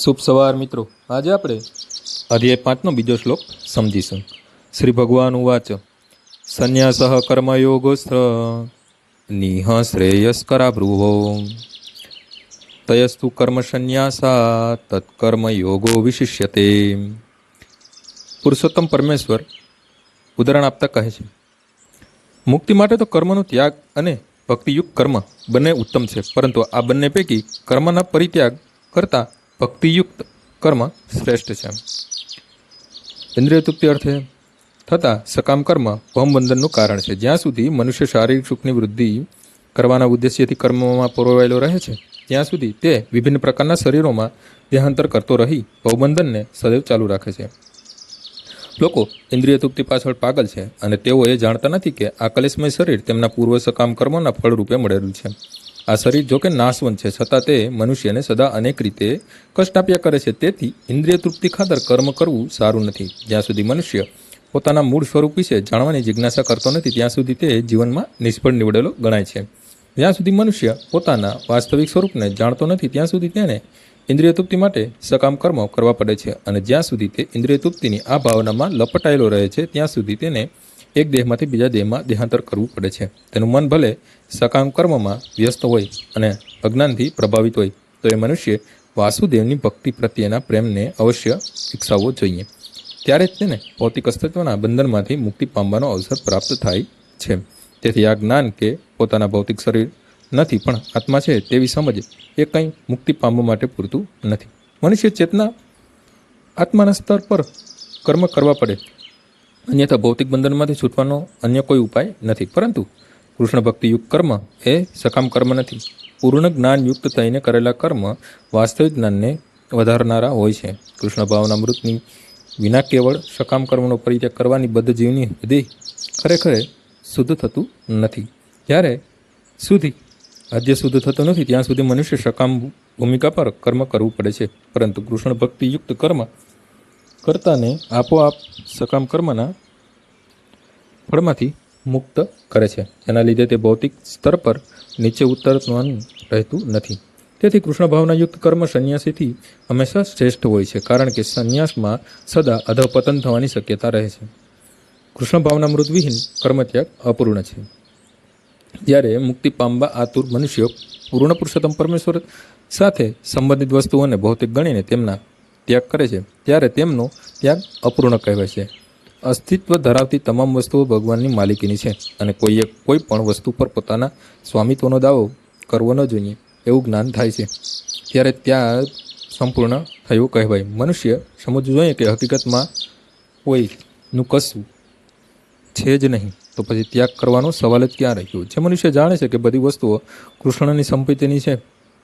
શુભ સવાર મિત્રો. આજે આપણે અધ્યાય પાંચનો બીજો શ્લોક સમજીશું. શ્રી ભગવાન ઉવાચ, સંન્યાસ કર્મયોગોસ્ત્ર નિહ શ્રેયસ્કરા ભ્રુવો તયસ્તુ કર્મ સંન્યાસા તત્કર્મ યોગો વિશિષ્યતે. પુરુષોત્તમ પરમેશ્વર ઉદાહરણ આપતા કહે છે, મુક્તિ માટે તો કર્મનો ત્યાગ અને ભક્તિયુક્ત કર્મ બંને ઉત્તમ છે, પરંતુ આ બંને પૈકી કર્મના પરિત્યાગ કરતાં ભક્તિયુક્ત કર્મ શ્રેષ્ઠ છે. ઇન્દ્રિય તૃપ્તિ અર્થે થતાં સકામ કર્મ ભવબંધનનું કારણ છે. જ્યાં સુધી મનુષ્ય શારીરિક સુખની વૃદ્ધિ કરવાના ઉદ્દેશ્યથી કર્મમાં પરોવાયેલો રહે છે, ત્યાં સુધી તે વિભિન્ન પ્રકારના શરીરોમાં દેહાંતર કરતો રહી ભવબંધનને સદૈવ ચાલુ રાખે છે. લોકો ઇન્દ્રિય તૃપ્તિ પાછળ પાગલ છે અને તેઓ એ જાણતા નથી કે આ કલેશમય શરીર તેમના પૂર્વ સકામ કર્મોના ફળરૂપે મળેલું છે. આ શરીર જોકે નાશવંત છે. છતાં તે મનુષ્યને સદા અનેક રીતે કષ્ટ આપ્યા કરે છે. તેથી ઇન્દ્રિય તૃપ્તિ ખાતર કર્મ કરવું સારું નથી. જ્યાં સુધી મનુષ્ય પોતાના મૂળ સ્વરૂપ વિશે જાણવાની જિજ્ઞાસા કરતો નથી, ત્યાં સુધી તે જીવનમાં નિષ્ફળ નીવડેલો ગણાય છે. જ્યાં સુધી મનુષ્ય પોતાના વાસ્તવિક સ્વરૂપને જાણતો નથી, ત્યાં સુધી તેને ઇન્દ્રિય તૃપ્તિ માટે સકામ કર્મો કરવા પડે છે. અને જ્યાં સુધી તે ઇન્દ્રિય તૃપ્તિની આ ભાવનામાં લપટાયેલો રહે છે, ત્યાં સુધી તેને એક દેહમાંથી બીજા દેહમાં દેહાંતર કરવું પડે છે. તેનું મન ભલે સકામ કર્મમાં વ્યસ્ત હોય અને અજ્ઞાનથી પ્રભાવિત હોય, તો એ મનુષ્ય વાસુદેવની ભક્તિ પ્રત્યેના પ્રેમને અવશ્ય વિકસાવવો જોઈએ. ત્યારે જ તેને ભૌતિક અસ્તિત્વના બંધનમાંથી મુક્તિ પામવાનો અવસર પ્રાપ્ત થાય છે. તેથી આ જ્ઞાન કે પોતાના ભૌતિક શરીર નથી, પણ આત્મા છે તેવી સમજ એ કંઈ મુક્તિ પામવા માટે પૂરતું નથી. મનુષ્ય ચેતના આત્માના સ્તર પર કર્મ કરવા પડે અન્યથા ભૌતિક બંધનમાંથી છૂટવાનો અન્ય કોઈ ઉપાય નથી. પરંતુ કૃષ્ણ ભક્તિયુક્ત કર્મ એ સકામ કર્મ નથી. પૂર્ણ જ્ઞાનયુક્ત થઈને કરેલા કર્મ વાસ્તવિક જ્ઞાનને વધારનારા હોય છે. કૃષ્ણ ભાવના મૃતની વિના કેવળ સકામ કર્મનો પરિત્યાગ કરવાની બદ્ધ જીવની હૃદય ખરેખર શુદ્ધ થતું નથી. જ્યારે સુધી આજે શુદ્ધ થતું નથી, ત્યાં સુધી મનુષ્ય સકામ ભૂમિકા પર કર્મ કરવું પડે છે. પરંતુ કૃષ્ણ ભક્તિયુક્ત કર્મ કર્તાને આપોઆપ સકામ કર્મના ફળમાંથી મુક્ત કરે છે. જેના લીધે તે ભૌતિક સ્તર પર નીચે ઉતરવાનું રહેતું નથી. તેથી કૃષ્ણ ભાવનાયુક્ત કર્મ સંન્યાસીથી હંમેશા શ્રેષ્ઠ હોય છે, કારણ કે સંન્યાસમાં સદા અધપતન થવાની શક્યતા રહે છે. કૃષ્ણ ભાવના મૃતવિહીન કર્મત્યાગ અપૂર્ણ છે. જ્યારે મુક્તિ પામવા આતુર મનુષ્યો પૂર્ણ પુરુષોત્તમ પરમેશ્વર સાથે સંબંધિત વસ્તુઓને ભૌતિક ગણીને તેમના ત્યાગ કરે છે, ત્યારે તેમનો ત્યાગ અપૂર્ણ કહેવાય છે. અસ્તિત્વ ધરાવતી તમામ વસ્તુઓ ભગવાનની માલિકીની છે અને કોઈએ કોઈ પણ વસ્તુ પર પોતાના સ્વામિત્વનો દાવો કરવો ન જોઈએ એવું જ્ઞાન થાય છે. ત્યારે ત્યાગ સંપૂર્ણ થયું કહેવાય. મનુષ્ય સમજવું જોઈએ કે હકીકતમાં કોઈનું કશું છે જ નહીં. તો પછી ત્યાગ કરવાનો સવાલ જ ક્યાં રહ્યો? જે મનુષ્ય જાણે છે કે બધી વસ્તુઓ કૃષ્ણની સંપત્તિની છે,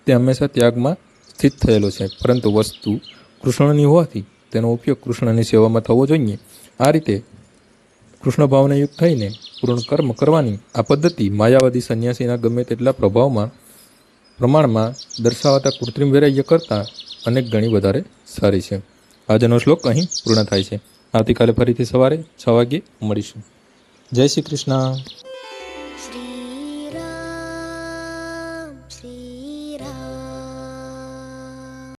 તે હંમેશા ત્યાગમાં સ્થિત થયેલો છે. પરંતુ વસ્તુ કૃષ્ણની હોવાથી તેનો ઉપયોગ કૃષ્ણની સેવામાં થવો જોઈએ. આ રીતે કૃષ્ણ ભાવને યુક્ત થઈને પૂર્ણ કર્મ કરવાની આ પદ્ધતિ માયાવાદી સંન્યાસીના ગમે તેટલા પ્રભાવમાં, પ્રમાણમાં દર્શાવાતા કૃત્રિમ વૈરાગ્ય કરતાં અનેક ગણી વધારે સારી છે. આજનો શ્લોક અહીં પૂર્ણ થાય છે. આવતીકાલે ફરીથી સવારે છ વાગ્યે મળીશું. જય શ્રી કૃષ્ણ.